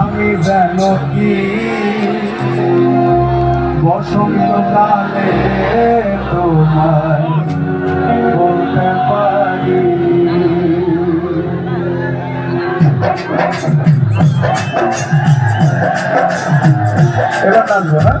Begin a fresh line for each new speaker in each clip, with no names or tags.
আমি যেন কি? বসন্তকালে তোমায় বলতে পারি। এবার নাচবো হ্যাঁ?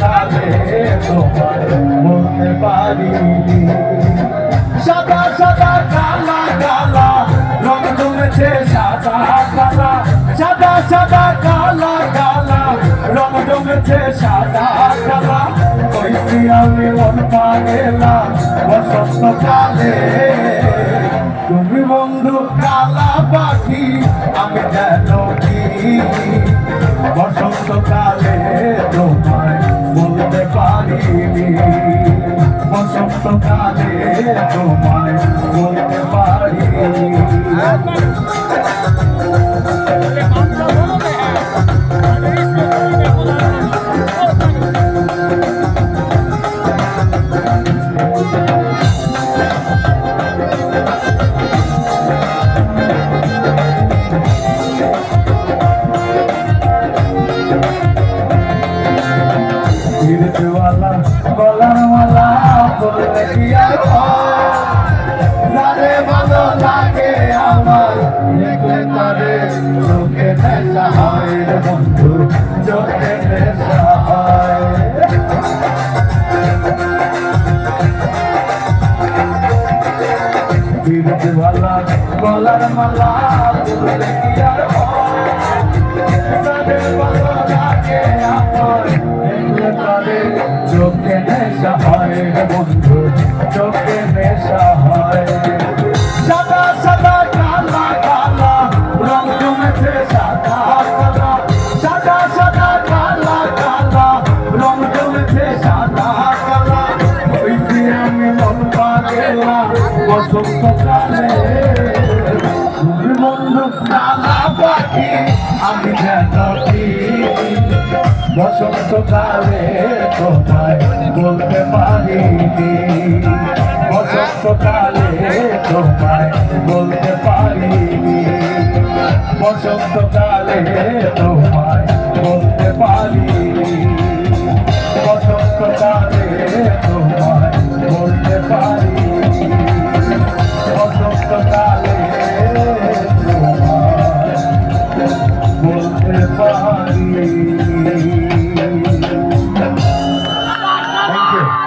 কালে তোমায় বলতে পারি তুমি বন্ধু কালা পাখি আমি জানি বসন্ত কালে তোমায় বলতে পারি সাদা সাদা কালা কালা রং জমেছে সাদা কালা সাদা সাদা কালা কালা রং জমেছে সাদা কালা কইছি আমি মন পাগেলা বসন্ত কালে তুমি বন্ধু কালা পাখি আমি যেন কি বসন্ত পারিনি বসন্ত কালে তোমায় বলতে পারিনি হিরজওয়ালা গলার মালা বললে কি? ভালো লাগে আমার দেখলে তারে চোখে নেশা হয় বন্ধু চোখে নেশা হয় গলার মালা বললে কি? ভালো লাগে আমার চোখে নেশা হয়। সাদা সাদা কালা কালা, রং জমেছে সাদা কালা সাদা সাদা কালা কালা, রং জমেছে সাদা কালা। ওইটি আমি মন পাগেলা বসন্ত কালে। বন্ধু কালা পাখি, আমি যেন বসন্তকালে কোথায় বলতে পারিনি বসন্তকালে কোথায় বলতে পারিনি বসন্তকালে তোমায় বলতে পারিনি বসন্তকালে তোমায় বলতে পারিনি বসন্তকালে তোমায় বলতে পারি